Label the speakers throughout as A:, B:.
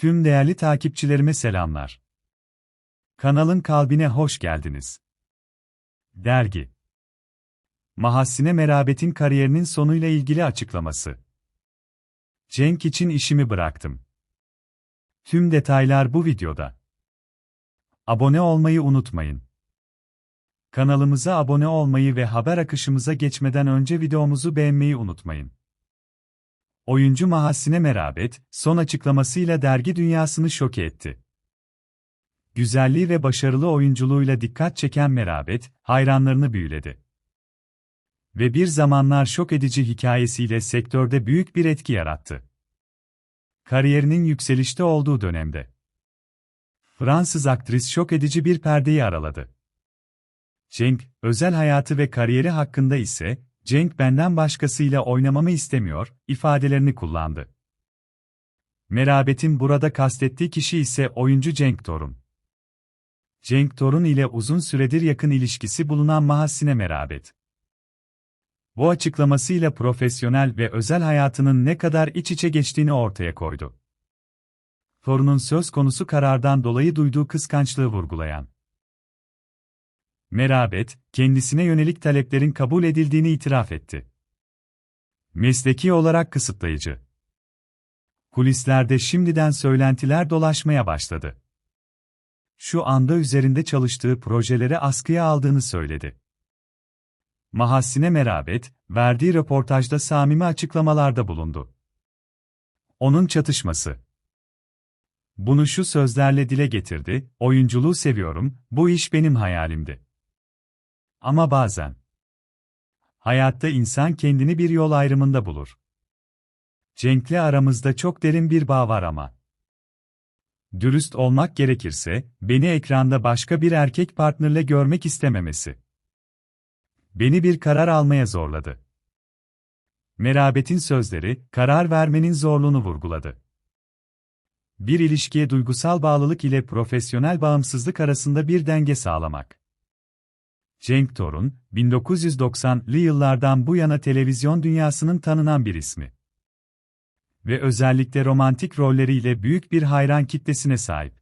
A: Tüm değerli takipçilerime selamlar. Kanalın kalbine hoş geldiniz. Dergi Mahassine Merabet'in kariyerinin sonuyla ilgili açıklaması. Cenk için işimi bıraktım. Tüm detaylar bu videoda. Abone olmayı unutmayın. Kanalımıza abone olmayı ve haber akışımıza geçmeden önce videomuzu beğenmeyi unutmayın. Oyuncu Mahassine Merabet, son açıklamasıyla dergi dünyasını şoke etti. Güzelliği ve başarılı oyunculuğuyla dikkat çeken Merabet, hayranlarını büyüledi. Ve bir zamanlar şok edici hikayesiyle sektörde büyük bir etki yarattı. Kariyerinin yükselişte olduğu dönemde. Fransız aktris şok edici bir perdeyi araladı. Cenk, özel hayatı ve kariyeri hakkında ise, Cenk benden başkasıyla oynamamı istemiyor, ifadelerini kullandı. Merabet'in burada kastettiği kişi ise oyuncu Cenk Torun. Cenk Torun ile uzun süredir yakın ilişkisi bulunan Mahassine Merabet. Bu açıklamasıyla profesyonel ve özel hayatının ne kadar iç içe geçtiğini ortaya koydu. Torun'un söz konusu karardan dolayı duyduğu kıskançlığı vurgulayan Merabet, kendisine yönelik taleplerin kabul edildiğini itiraf etti. Mesleki olarak kısıtlayıcı. Kulislerde şimdiden söylentiler dolaşmaya başladı. Şu anda üzerinde çalıştığı projeleri askıya aldığını söyledi. Mahassine Merabet, verdiği röportajda samimi açıklamalarda bulundu. Onun çatışması. Bunu şu sözlerle dile getirdi, oyunculuğu seviyorum, bu iş benim hayalimdi. Ama bazen hayatta insan kendini bir yol ayrımında bulur. Cenk'le aramızda çok derin bir bağ var ama. Dürüst olmak gerekirse, beni ekranda başka bir erkek partnerle görmek istememesi. Beni bir karar almaya zorladı. Merabet'in sözleri, karar vermenin zorluğunu vurguladı. Bir ilişkiye duygusal bağlılık ile profesyonel bağımsızlık arasında bir denge sağlamak. Cenk Torun, 1990'lı yıllardan bu yana televizyon dünyasının tanınan bir ismi. Ve özellikle romantik rolleriyle büyük bir hayran kitlesine sahip.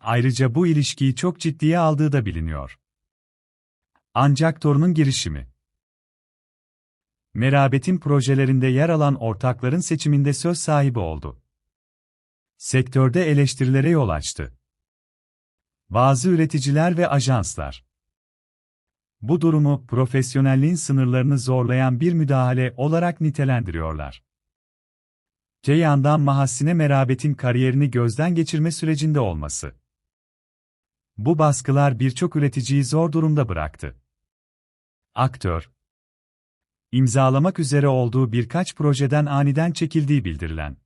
A: Ayrıca bu ilişkiyi çok ciddiye aldığı da biliniyor. Ancak Torun'un girişimi. Merabet'in projelerinde yer alan ortakların seçiminde söz sahibi oldu. Sektörde eleştirilere yol açtı. Bazı üreticiler ve ajanslar bu durumu profesyonelliğin sınırlarını zorlayan bir müdahale olarak nitelendiriyorlar. Te yandan Mahassine Merabet'in kariyerini gözden geçirme sürecinde olması. Bu baskılar birçok üreticiyi zor durumda bıraktı. Aktör, imzalamak üzere olduğu birkaç projeden aniden çekildiği bildirilen.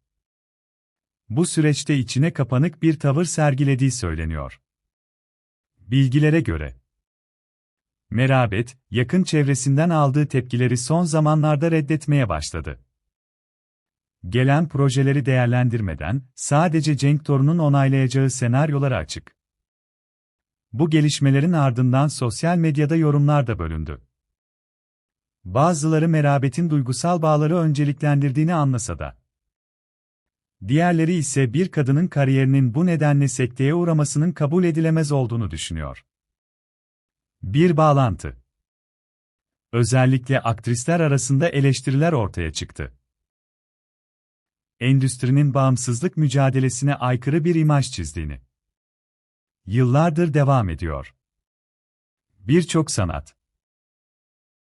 A: Bu süreçte içine kapanık bir tavır sergilediği söyleniyor. Bilgilere göre, Merabet, yakın çevresinden aldığı tepkileri son zamanlarda reddetmeye başladı. Gelen projeleri değerlendirmeden, sadece Cenk Torun'un onaylayacağı senaryolara açık. Bu gelişmelerin ardından sosyal medyada yorumlar da bölündü. Bazıları Merabet'in duygusal bağları önceliklendirdiğini anlasa da. Diğerleri ise bir kadının kariyerinin bu nedenle sekteye uğramasının kabul edilemez olduğunu düşünüyor. Bir bağlantı. Özellikle aktrisler arasında eleştiriler ortaya çıktı. Endüstrinin bağımsızlık mücadelesine aykırı bir imaj çizdiğini. Yıllardır devam ediyor. Birçok sanat